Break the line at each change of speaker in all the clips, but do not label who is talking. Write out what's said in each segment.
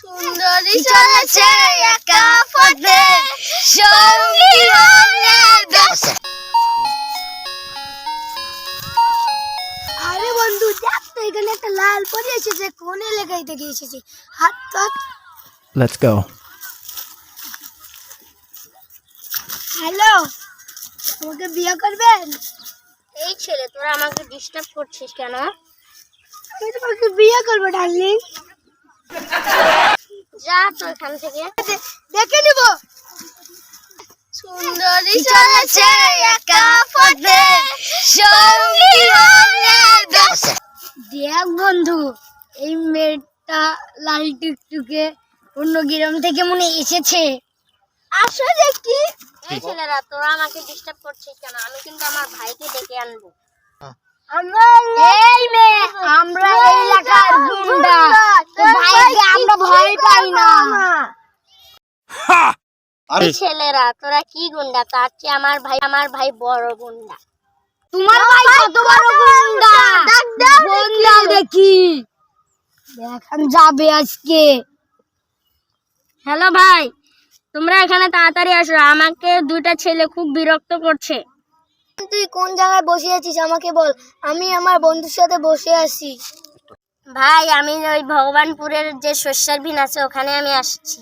সুন্দরী চলেছে একা পথে। সঙ্গী হলে দোষ-
আরে বন্ধু দেখ তো এখানে একটা লাল পরি এসেছে কোন এলাকায় থেকে এসেছে। হাত হাত
Let's go.
হ্যালো আমাকে বিয়ে করবেন?
এই ছেলে তোরা আমাকে ডিস্টার্ব করছিস কেন?
আমি তোমাকে বিয়ে করব ডার্লিং
যা তো এখান থেকে।
দেখে নিব।
সুন্দরী চলেছে একা পথে। সঙ্গী
দেখ বন্ধু এই মেয়েটা লাল টুকটুকে অন্য গ্রাম থেকে মনে এসেছে। আসলে কি?
এই ছেলেরা তোরা আমাকে ডিস্টার্ব করছিস কেন? আমি কিন্তু আমার ভাইকে ডেকে আনব।
আমরা এই মেয়ে আমরা এই এলাকার গুন্ডা। তো ভাইকে আমরা ভয় পাই না
এই। ছেলেরা তোরা কি গুন্ডা? তার চেয়ে আমার ভাই আমার ভাই বড় গুন্ডা।
তোমার ভাই কত বড় গুন্ডা? গুন্ডা। দেখি দেখান যাবে আজকে।
হ্যালো ভাই তোমরা এখানে তাড়াতাড়ি আসো। আমাকে দুইটা ছেলে খুব বিরক্ত করছে।
তুই কোন জায়গায় বসে আছিস? আমাকে বল। আমি আমার বন্ধুর সাথে বসে আছি।
ভাই আমি ওই ভগবানপুরের যে শস্যের ভিন আছে ওখানে আমি আসছি।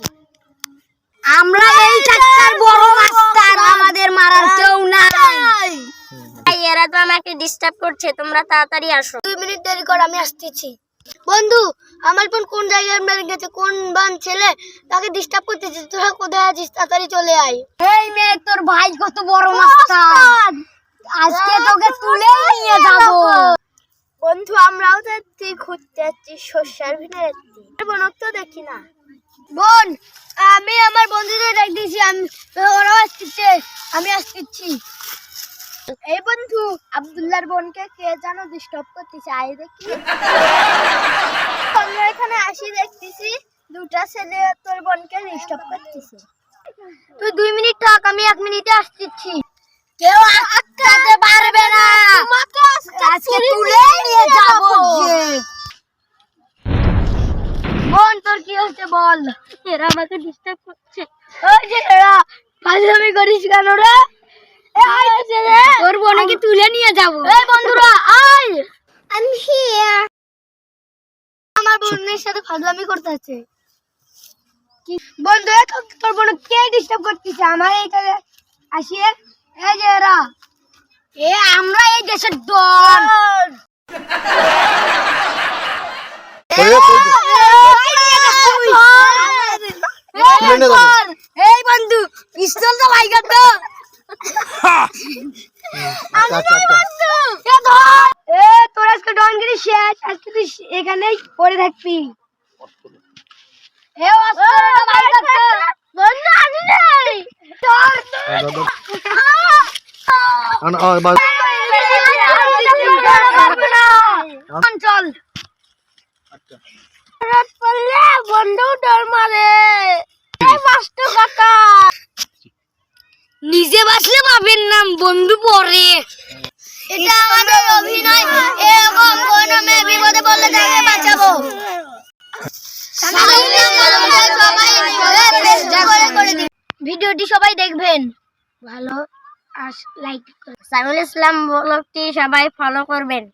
আমরা এই চারটার বড় মাস্টার আমাদের মারার কেউ নাই।
এরা তো আমাকে ডিস্টার্ব করছে তোমরা তাড়াতাড়ি আসো।
দুই মিনিট দেরি কর আমি আসতেছি। বন্ধু আমার বোন কোন জায়গায় আমরা গেছে কোন বান ছেলে তাকে ডিস্টার্ব করতেছিস তোরা কোথায় আছিস? তাড়াতাড়ি চলে আয়। এই মেয়ে তোর ভাই কত বড় মাস্টার। আজকে তোকে তুলে নিয়ে যাব। বন্ধু আমরাও যাচ্ছি ঘুরতে যাচ্ছি শস্যার ভিনে যাচ্ছি। বোন তো দেখি না। বোন, আমি আমার বন্ধুদের ডাক দিয়েছি, আমি, ওরাও আসতেছে, আমি আসতেছি। এই বন্ধু আব্দুল্লাহর বোনকে কে যেন ডিস্টার্ব করতেছে, আয় দেখি। আমরা এখানে আসি, দেখতেছি, দুটা ছেলে তোর বোনকে ডিস্টার্ব করতেছে। তুই দুই মিনিট থাক, আমি এক মিনিটে আসতেছি কেউ আটকাতে পারবে না আজকে তুলে নিয়ে যাব যে বোন তোর বল।
এরা আমাকে ডিস্টার্ব করছে।
ওই যে এরা ফাজলামি করিস কেন রে? তোর বোনকে তুলে নিয়ে যাব? এই বন্ধুরা আয়। আমি হিয়ার আমার বোনের সাথে ফাজলামি করতে আছে। কি? বন্ধু এ তো- তোর বোন কে ডিস্টার্ব করতেছে? আমার এইখানে আসিয়ে এই যে এরা। এ আমরা এই দেশের ডন
যাব।
এই বন্ধু পিস্তল তো ভাইগার তো এ ধর! এ, তোর আজকে ডনগিরি শেষ আজকে তুই এখানেই পড়ে থাকবি। এ অস্ত্রটা ভাইগার তো বন্ধু আসি নাই। ধর! চল পড়লে বন্ধু ডর মারে। নিজে বাঁচলে পাবেন নাম বন্ধু পরে। এটা আমাদের অভিনয়। এরকম কোন মেয়ে বিপদে পড়লে তাকে বাঁচাবো। ভিডিওটি সবাই দেখবেন। ভালো লাইক
সাইমুল ইসলাম ব্লগটি সবাই ফলো করবেন।